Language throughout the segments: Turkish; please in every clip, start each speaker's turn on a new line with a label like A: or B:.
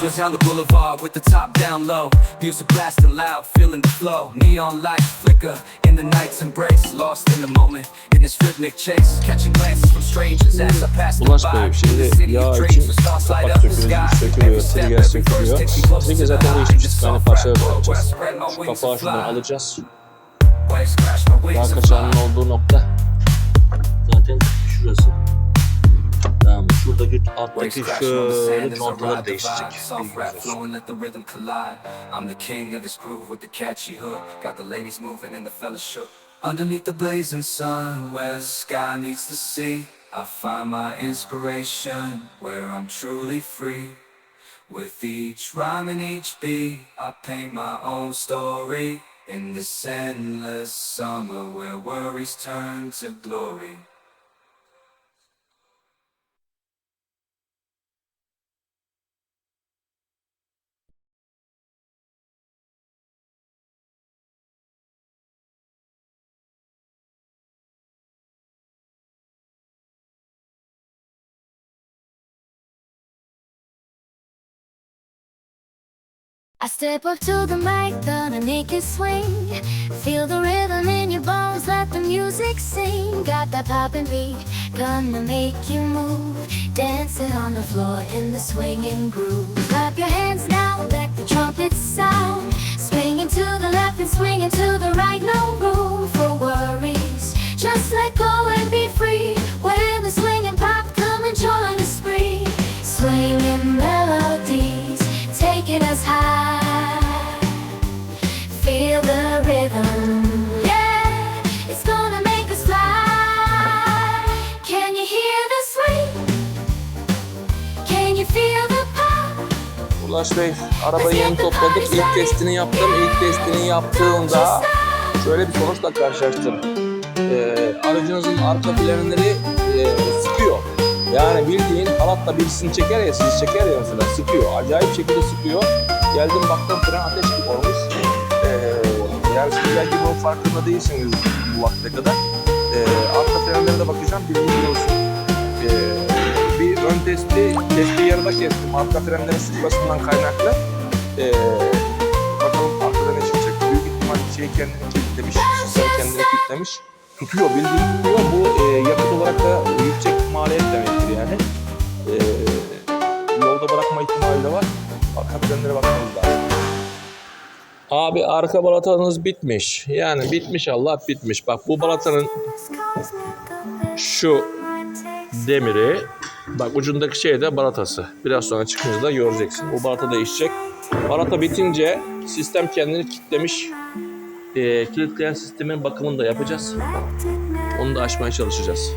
A: Just down the boulevard with the top down low. Music blasting loud, feeling the flow. Neon lights flicker in the night's embrace. Lost in the moment, in this rhythmic chase. Catching glances from strangers as I pass them by. The city of dreams, the stars light up the sky. Every step, every verse takes me closer to the high. Soft
B: parçalar
A: rap, where I spread my wings and fly. Waves crash my wings
B: Yağ
A: and
B: kaçağının
A: fly.
B: olduğu nokta. Zaten şurası. Tamam şuradaki
A: Waves
B: alttaki
A: crashing on the sand
B: şöyle
A: as I
B: contalar
A: ride the
B: değişecek.
A: vibe. Soft rap flowing, let the rhythm collide. I'm the king of this groove with the catchy hook. Got the ladies moving and the fellas shook. Underneath the blazing sun, where the sky meets the sea, I find my inspiration where I'm truly free. With each rhyme and each beat, I paint my own story. In this endless summer where worries turn to glory.
C: I step up to the mic, gonna make it swing. Feel the rhythm in your bones, let the music sing. Got that poppin' beat, gonna make you move. Dancing on the floor in the swinging groove. Clap your hands now, let the trumpets sound. Swinging to the left and swinging to the right, no room for worries. Just let go and be free.
B: Ulaş Bey arabayı yeni topladık. İlk testini yaptım. İlk testini yaptığımda şöyle bir sonuçla karşılaştım. Ee, aracınızın arka frenleri e, sıkıyor. Yani bildiğin halatla birisini çeker ya sizi çeker ya mesela sıkıyor. Acayip şekilde sıkıyor. Geldim baktım fren ateş gibi olmuş. Ee, yani siz belki bunun farkında değilsiniz bu vakte kadar. Ee, arka frenlere de bakacağım bilginiz olsun. Testi, testi yarıda kestim. Arka frenlerin sıkmasından kaynaklı. Ee, bakalım arkada ne çıkacak. Büyük ihtimal şey kendini kilitlemiş, sistem kendini kilitlemiş. Tutuyor, bildiğin tutuyor. Bu e, yakıt olarak da yüksek maliyet demektir yani. Ee, yolda bırakma ihtimali de var. Arka frenlere bakmamız lazım. Abi arka balatanız bitmiş. Yani bitmiş Allah bitmiş. Bak bu balatanın şu demiri bak ucundaki şey de balatası. Biraz sonra çıkınca göreceksin. Bu balata değişecek. Balata bitince sistem kendini kilitlemiş. Ee, kilitleyen sistemin bakımını da yapacağız. Onu da açmaya çalışacağız.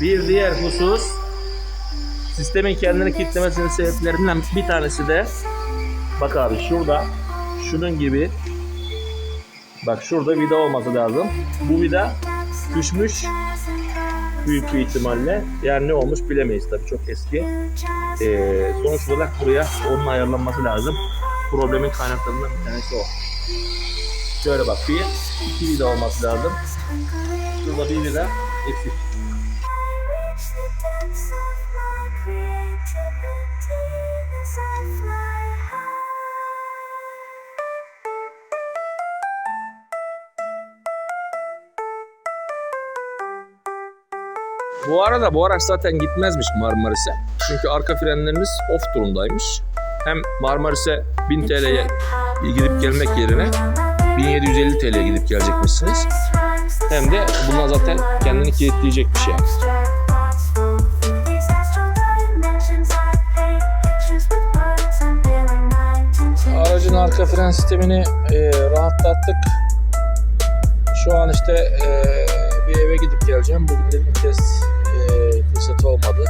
B: Bir diğer husus sistemin kendini kilitlemesinin sebeplerinden bir tanesi de bak abi şurada şunun gibi bak şurada vida olması lazım. Bu vida düşmüş büyük bir ihtimalle. Yani ne olmuş bilemeyiz tabii çok eski. Ee, sonuç olarak buraya onun ayarlanması lazım. Problemin kaynaklarından bir tanesi o. Şöyle bak bir, iki vida olması lazım. Şurada bir vida eksik. Bu arada bu araç zaten gitmezmiş Marmaris'e. Çünkü arka frenlerimiz off durumdaymış. Hem Marmaris'e 1000 TL'ye gidip gelmek yerine 1750 TL'ye gidip gelecekmişsiniz. Hem de bunlar zaten kendini kilitleyecekmiş yani. Aracın arka fren sistemini e, rahatlattık. Şu an işte e, bir eve geleceğim. Bugün dedim test fırsatı olmadı.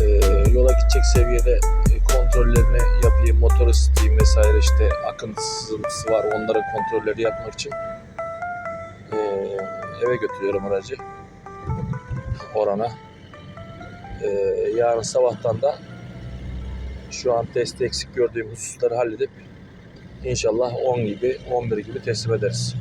B: E, yola gidecek seviyede e, kontrollerini yapayım, motor ısıtayım vesaire işte akıntı sızıntısı var onların kontrolleri yapmak için e, eve götürüyorum aracı orana. E, yarın sabahtan da şu an testi eksik gördüğüm hususları halledip inşallah 10 gibi 11 gibi teslim ederiz.